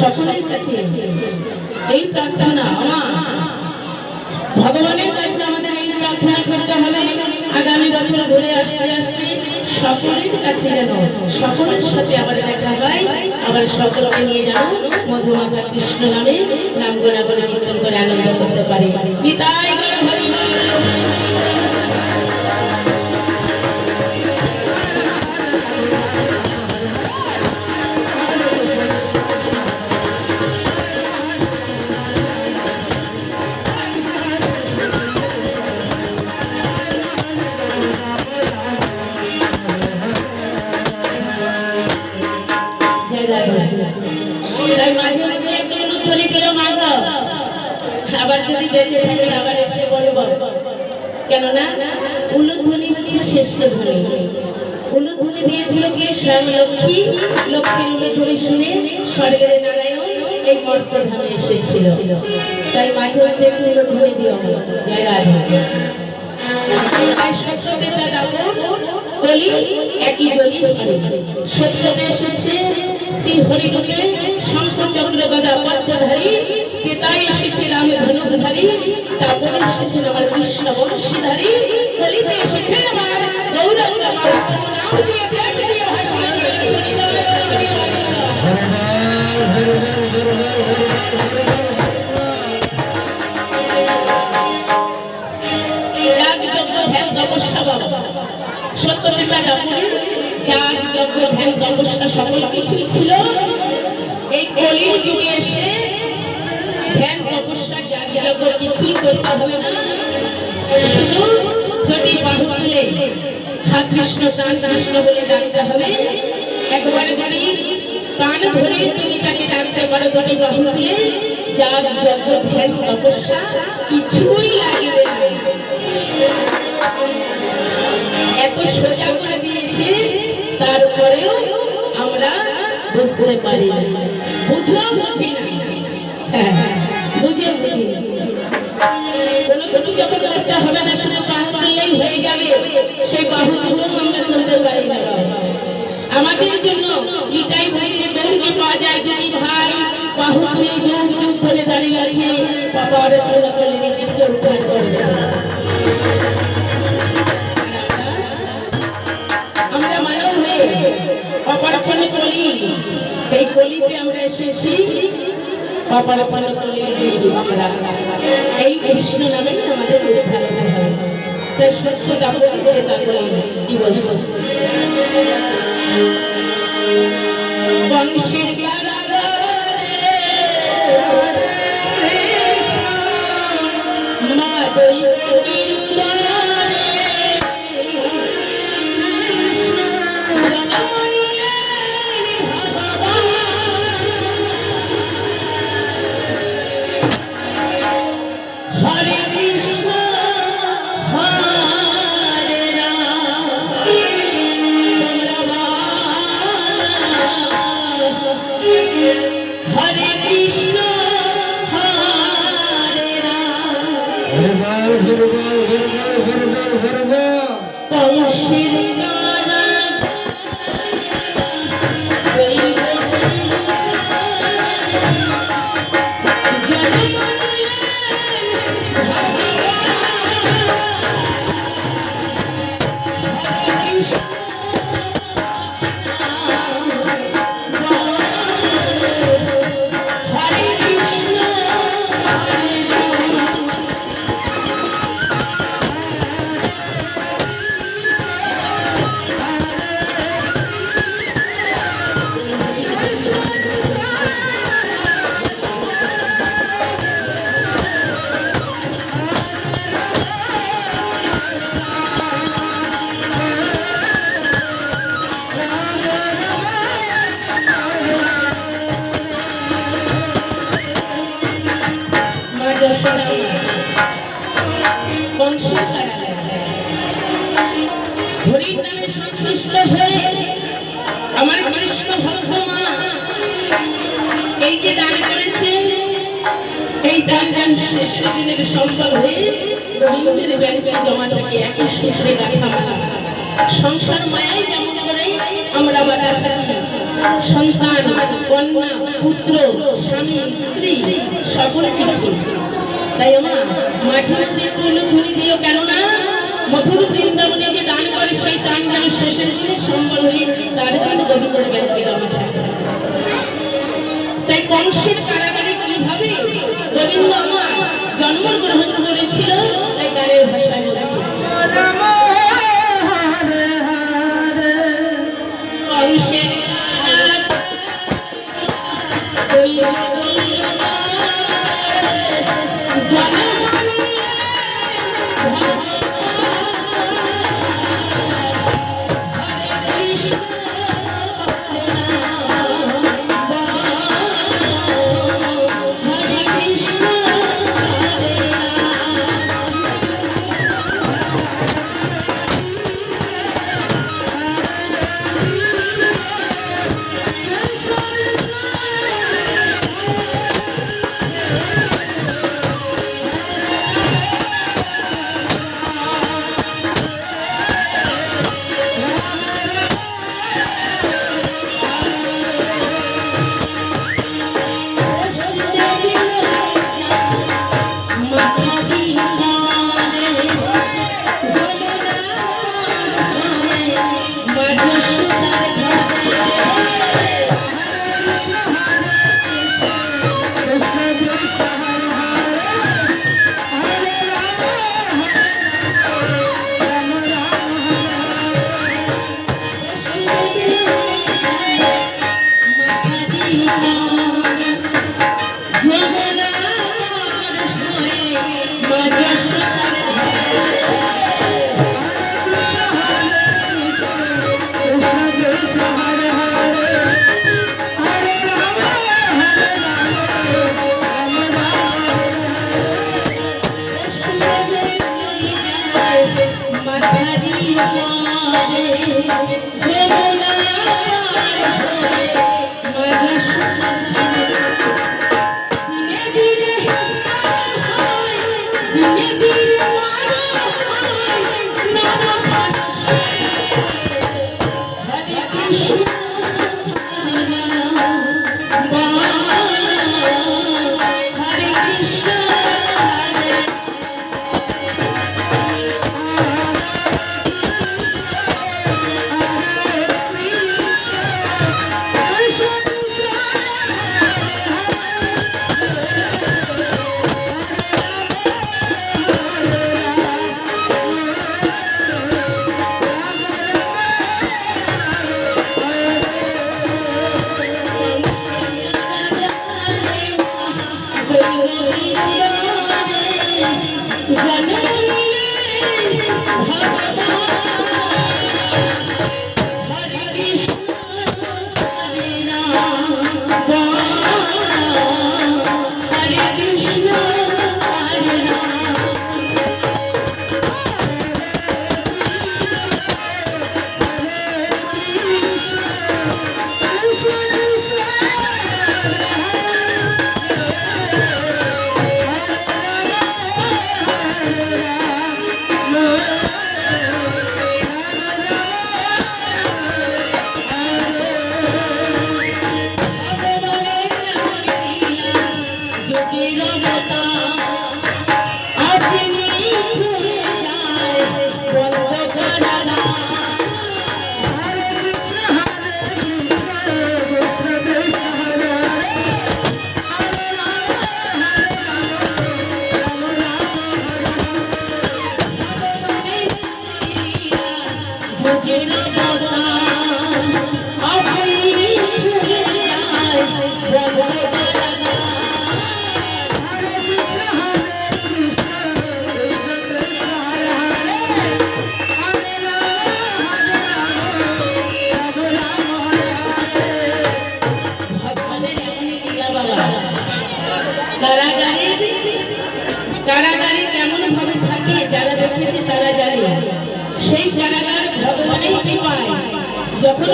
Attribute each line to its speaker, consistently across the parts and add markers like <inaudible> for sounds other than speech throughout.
Speaker 1: সকলের কাছে এই প্রার্থনা আমার। ভগবানের কাছে আমাদের এই প্রার্থনা করতে হবে। আগামী বছর ঘুরে আসতে আসতে সকলের কাছে যেন সকলের সাথে আবার দেখা হয়, আবার সকলকে নিয়ে যেন মধুমাতা কৃষ্ণ নামে নাম গোলা গোলা করে আনন্দ করতে পারি। পিতাই উলুধ্বনি হচ্ছে শ্রেষ্ঠ ধ্বনি দিয়েছিল কে? স্বয়ং লক্ষ্মী। লক্ষ্মীর উলুধ্বনি শুনে স্বর্গের নারায়ণ এই মর্তধামে এসেছিল। তাই মাঝে মাঝে একটু উলুধ্বনি দিও জয় রাধে। একই জলি সত্যতে এসেছে শ্রী হরিরূপে ধনুধারী তারপরে এসেছেন আমার কৃষ্ণ বংশীধারী। কলিতে এসেছেন আমার গৌরঙ্গ নাম দিয়ে প্রেম সত্যপিতা ডাকুন যাগ যজ্ঞ ধ্যান তপস্যা সকল কিছুই ছিল এই কলির যুগে এসে ধ্যান তপস্যা যাগ যজ্ঞ কিছুই শুধু বাহু তুলে হা কৃষ্ণ প্রাণ কৃষ্ণ বলে ডাকতে হবে। একবার ভরে তুমি তাকে ডাকতে পারো দুটি বাহু তুলে কিছুই লাগবে এত সোজা করে দিয়েছে তারপরেও আমরা বুঝতে পারি না। বুঝেও বুঝি না। হ্যাঁ, বুঝেও বুঝি না। কোনো কিছু যখন করতে হবে না শুধু সেই বাহু দুটো আমরা তুলতে পারি না। আমাদের জন্য এটাই বুঝলে দৌড়কে পাওয়া যায়। যদি ভাই বাহু তুলে যুগ যুগ ধরে দাঁড়িয়ে আছে। বাবা আরও ছেলে করলে নিজেকে উদ্ধার করবে আমরা মানব হয়ে অপারেশন করি সেই কলিতে আমরা এসেছি। অপারেশন করি এই কৃষ্ণ নামে আমাদের উদ্ধার হতে হবে তাই সত্য দাপন করে তারপরে কি হরে কৃষ্ণ। এই দান দান শেষ দিনের সম্পদ হয়ে রবীন্দ্রের ব্যাংকে জমা থেকে একই সূত্রে রাখা সংসার মায়াই যেমন করে, আমরা বাধা থাকি সন্তান,
Speaker 2: কন্যা, পুত্র, স্বামী, স্ত্রী, সকল কিছু। তাই আমার মাঝে হলো ধুনি দিও কেননা মধুর বৃন্দাবনে যে দান করে, সেই দান যেন শেষের দিনে সম্বল হয়ে তার জন্য গোবিন্দের আমার থাকতে হবে। তাই কংসের কীভাবে গোবিন্দ আমার জন্মগ্রহণ করেছিল
Speaker 1: হরে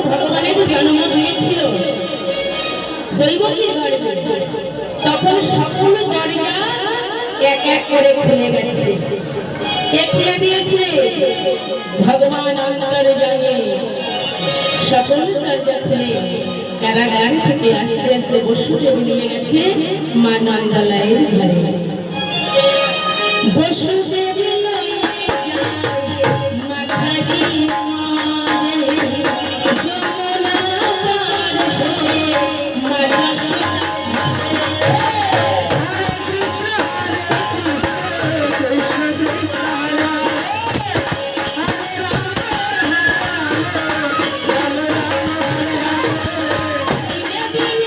Speaker 2: যখন ভগবানের জন্ম হয়েছিল। তখন সকল দরজা এক এক করে খুলে গেছে। কে খুলে দিয়েছে? ভগবান অন্তর জানে। সকল দরজা খুলে
Speaker 1: থেকে আস্তে আস্তে বসুদেব নিয়ে গেছে মা নন্দালয়ের ঘরে। Vasudev Thank <laughs> you.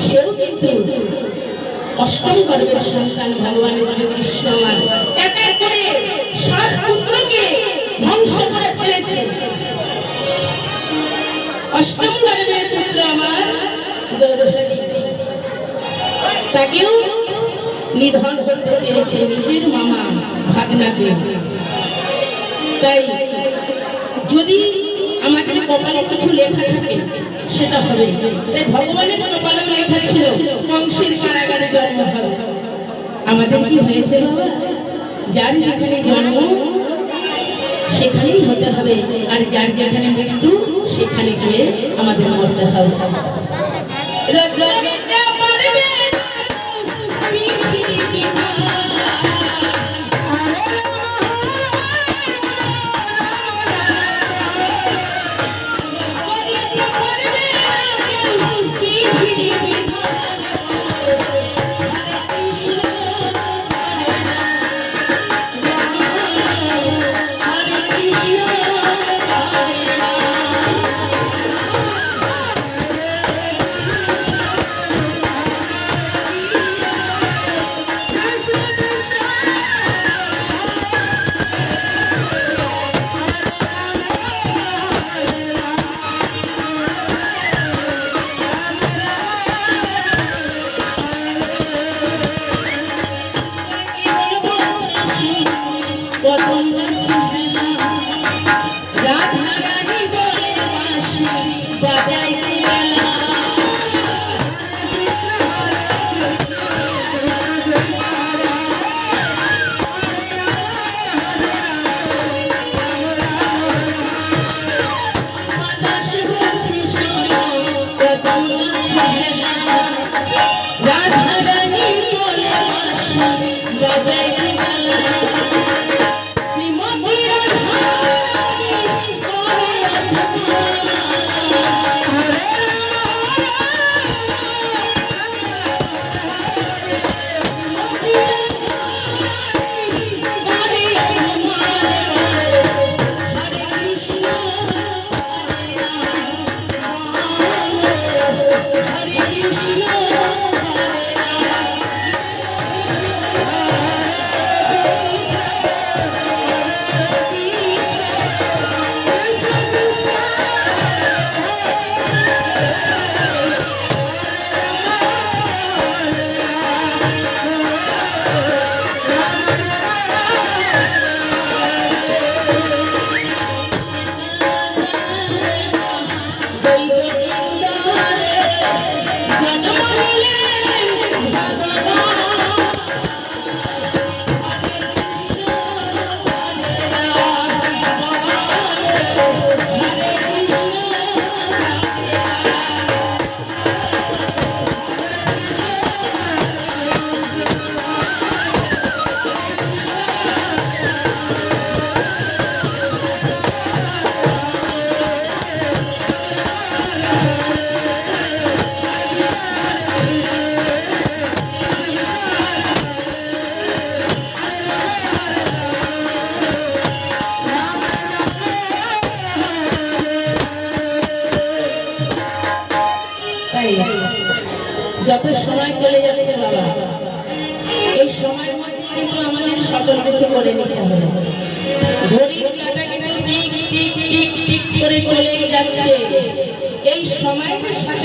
Speaker 1: সেও কিন্তু অষ্টম গর্ভের সন্তান ভগবানের শ্রীকৃষ্ণ আমার এক এক করে সাত পুত্রকে ধ্বংস করে ফেলেছে অষ্টম গর্ভের পুত্র আমার তাকেও নিধন করতে চেয়েছে নিজের মামা ভাগনাকে তাই যদি আমাদের কপালে কিছু লেখা থাকে, সেটা হবে। তাই ভগবানের আমাদের কি হয়েছে। যার যেখানে জন্ম, সেখানেই হতে হবে। আর যার যেখানে মৃত্যু, সেখানে গিয়ে আমাদের মরতে হবে। রাধারানী বলে বাঁশি বাজাই